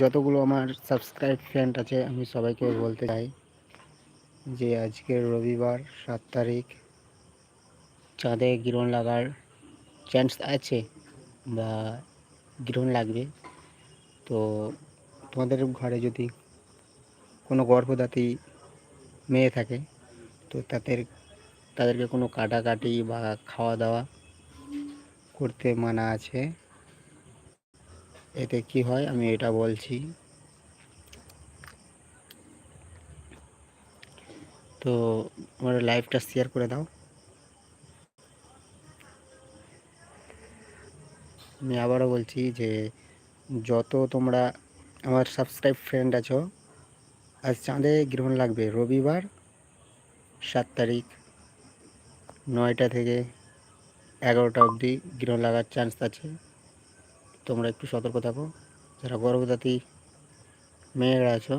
যতগুলো আমার subscribe friend আছে, আমি সবাইকে বলতে চাই যে আজকের রবিবার সাত তারিখ, চাঁদে গ্রহণ লাগার চান্স আছে বা গ্রহণ লাগবে। তো তোমাদের ঘরে যদি কোনো গর্ভদাতী মেয়ে থাকে, তো তাদের, তাদেরকে কোনো কাটাকাটি বা খাওয়া দাওয়া করতে মানা আছে। এতে কি হয়? আমি এটা বলছি। তো আমার লাইভটা শেয়ার করে দাও। আমি আবারও বলছি যে, যত তোমরা আমার সাবস্ক্রাইব ফ্রেন্ড আছো, আজ চাঁদে গ্রহণ লাগবে রবিবার সাত তারিখ নয়টা থেকে এগারোটা অবধি গ্রহণ লাগার চান্স আছে। তোমরা একটু সতর্ক থাকো। যারা গর্ভবতী মেয়েরা আছো,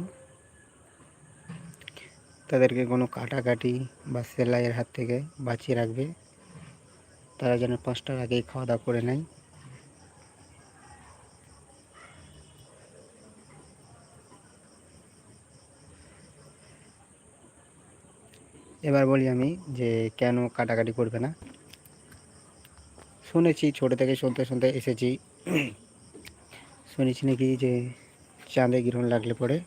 তাদেরকে কোনো কাটাকাটি বা সেলাইয়ের হাত থেকে বাঁচিয়ে রাখবে। তারা যেন পাঁচটার আগেই খাওয়া দাওয়া করে নেয়। এবার বলি আমি যে কেন কাটাকাটি করবে না। শুনেছি, ছোটো থেকে শুনতে শুনতে এসেছি। শুনেছি নাকি যে চাঁদে গ্রহণ লাগলে পরে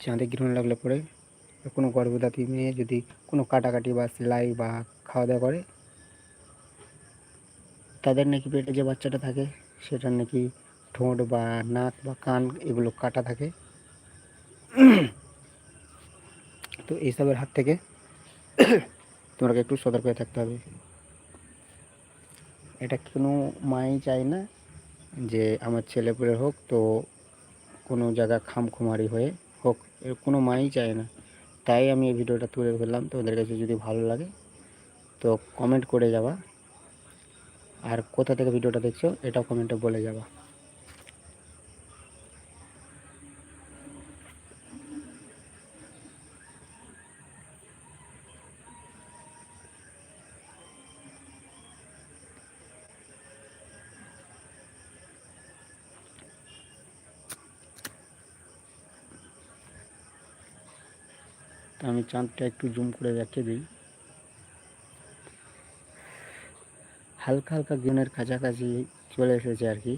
চাঁদে গ্রহণ লাগলে পরে কোনো গর্ভবতী মেয়ে যদি কোনো কাটাকাটি বা সেলাই বা খাওয়া দাওয়া করে, তাদের নাকি পেটে যে বাচ্চাটা থাকে, সেটার নাকি ঠোঁট বা নাক বা কান এগুলো কাটা থাকে। তো এইসবের হাত থেকে তোমাকে একটু সতর্ক থাকতে হবে। এটা কোনো মাই চায় না যে আমার ছেলে পুলে হোক, তো কোনো জায়গা খামখুমারি হয়ে হোক এর কোনো মাই চায় না। তাই আমি এই ভিডিওটা তুলে ধরলাম। তোমাদের কাছে যদি ভালো লাগে, তো কমেন্ট করে যাবা। আর কোথা থেকে ভিডিওটা দেখছ, এটাও কমেন্টে বলে যাবা। আমি চাঁদটা একটু জুম করে রেখে দিই। হালকা হালকা দিনের কাছাকাছি চলে এসেছে আর কি।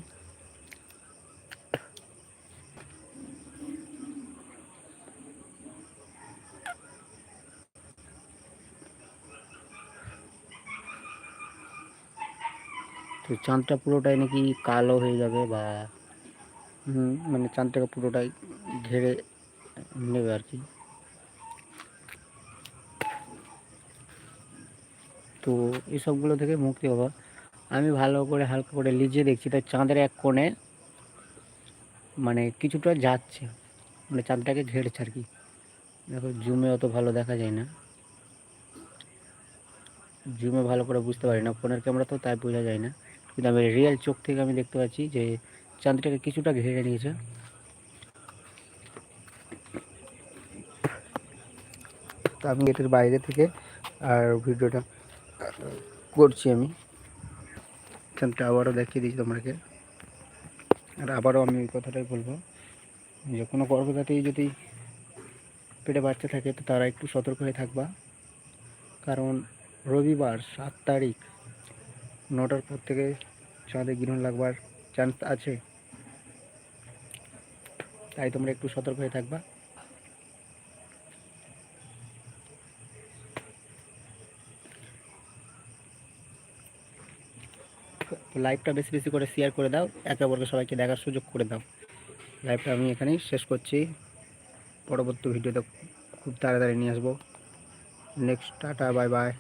তো চাঁদটা পুরোটাই নাকি কালো হয়ে যাবে বা হুম, মানে চাঁদটাকে পুরোটাই ঘেরে নেবে আর কি। তো এসবগুলো থেকে মুক্তি হওয়া আমি ভালো করে হালকা করে লিজে দেখছি তাই চাঁদের এক কোণে মানে কিছুটা যাচ্ছে মানে চাঁদটাকে ঘেরেছে আর কি। দেখো জুমে অত ভালো দেখা যায় না। জুমে ভালো করে বুঝতে পারি না, ফোনের ক্যামেরা তো তাই বোঝা যায় না। কিন্তু আমি রিয়েল চোখ থেকে আমি দেখতে পাচ্ছি যে চাঁদটাকে কিছুটা ঘিরে নিয়েছে। তো আমি এটার বাইরে থেকে আর ভিডিওটা করছি আমি। চাঁদটা আবারও দেখিয়ে দিচ্ছি তোমাকে। আর আবারও আমি ওই কথাটাই বলব। যে কোনো গর্ভবতী যদি পেটে বাচ্চা থাকে, তো তারা একটু সতর্ক হয়ে থাকবা। কারণ রবিবার সাত তারিখ নটার পর থেকে চাঁদে গ্রহণ লাগবার চান্স আছে। তাই তোমরা একটু সতর্ক হয়ে থাকবা। লাইভটা বেশি বেশি করে শেয়ার করে দাও। একে অপরকে সবাইকে দেখার সুযোগ করে দাও। লাইভটা আমি এখানেই শেষ করছি। পরবর্তী ভিডিওতে খুব তাড়াতাড়ি নিয়ে আসব। Next tata bye bye